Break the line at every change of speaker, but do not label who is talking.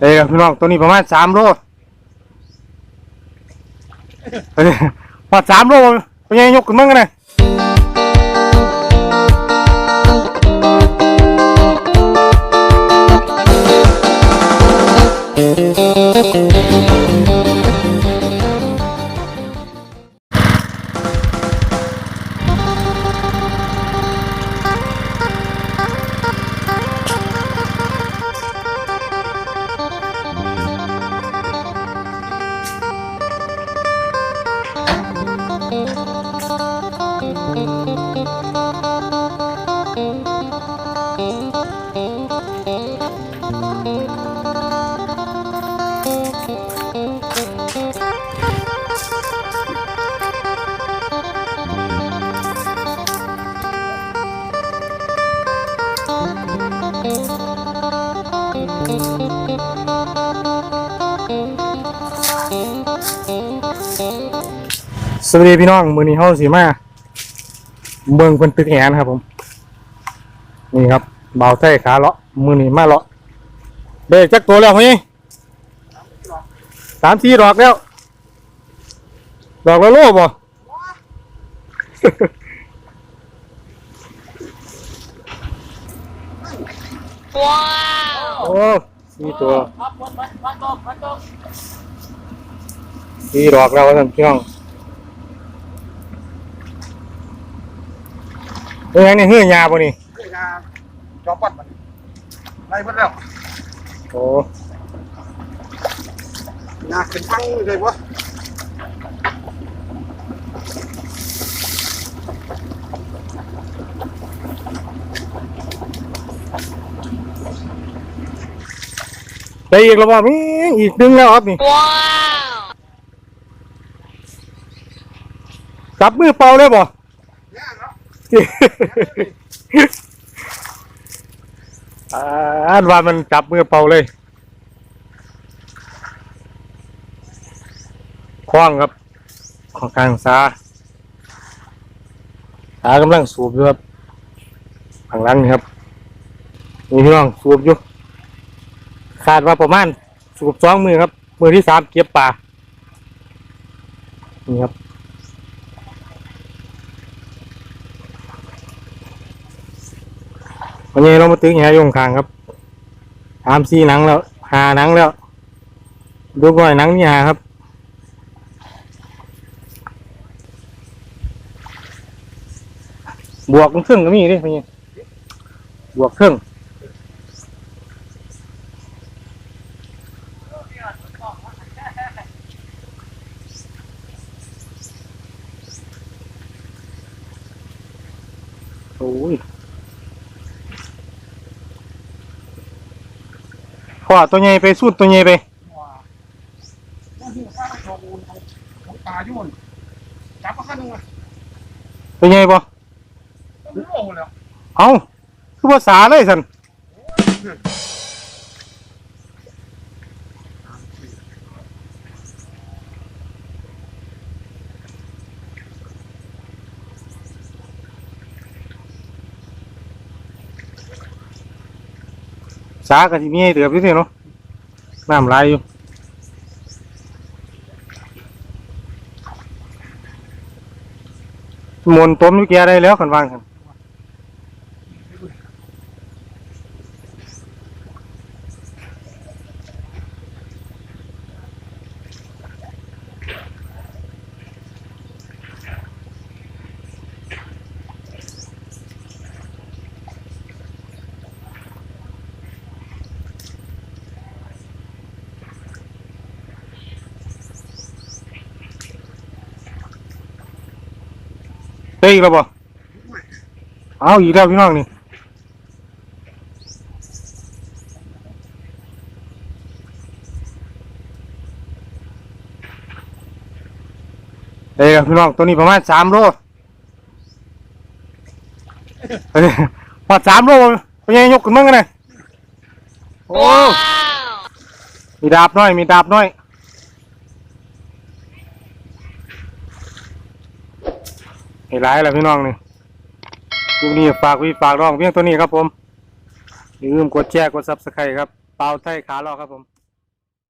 เอ้ยพี่น้องตัวนี้ประมาณสามโลพอสามโลเป็นไงยกขึ้นมั่งกันเลย สวัสดีพี่น้องมือนี้เฮาสีมาเบิ่งคนตึกแหนครับผม นี่ครับเบาไส้ขาเลาะมือนี้มาเลาะเด็กจักตัวแล้วพี่สามสี่ดอกแล้ว ดอกละโลบ่
ว้าว
โอ้สี่ตัว สี่ดอกแล้วท่านพี่น้องเอ้ยนี่เฮือยาป่ะนี่
เฮ้ยงาจอปัดมันไล่เพิ่นแล้ว
โอ้
งาขึ้นทั้งเลยวะ
ได้อีกแล้วบ่มีอีกดึงแล้วครับนี่
ว้าว
จับมือเป่าเลยบ่
เนี่ยเนาะ
อ่าอันว่ามันจับมือเป่าเลยคว้างครับ ของกลางสาสากำลังสูบอยู่ครับข้างหลังนี่ครับนี่พี่น้องสูบอยู่คาดว่าประมาณสูบสองมือครับ มือที่สามเก็บปลานี่ครับ วันนี้เรามาตึงแหยงคางครับสามสี่หนังแล้วหาหนังแล้ว ดูก่อยหนังนี่หาครับบวกเครื่องก็มีดิพี่บวกเครื่องโอ้ย พ่อตัวใหญ่ไปสูดตัวใหญ่ไป
ตายุ่นจับมาขั้นนึงอะ
ตัวใหญ่ปะเอาคือภาษาเลยสัน สากับที่มีให้เดือบที่นี่เนาะน้ำลายอยู่มนต้มอยู่แกได้แล้วขันวางกัน เฮ้ยอีกแล้วบ่เอาอีกแล้วพี่น้องนี่เฮ้ยพี่น้องตัวนี้ประมาณสามโลเฮ้ยพอสามโลเป็นไงยกขึ้นมั่งกันเลยโอ้
ว้าว
มีดาบน้อย มีดาบน้อย ไอ้ร้ายแหละพี่น้องนี่ยูนี่ฝากวีฝากร้องเพียงตัวนี้ครับผมอย่าลืมกดแชร์กดซับสไครต์ครับเปล่าไทยขาลอครับผม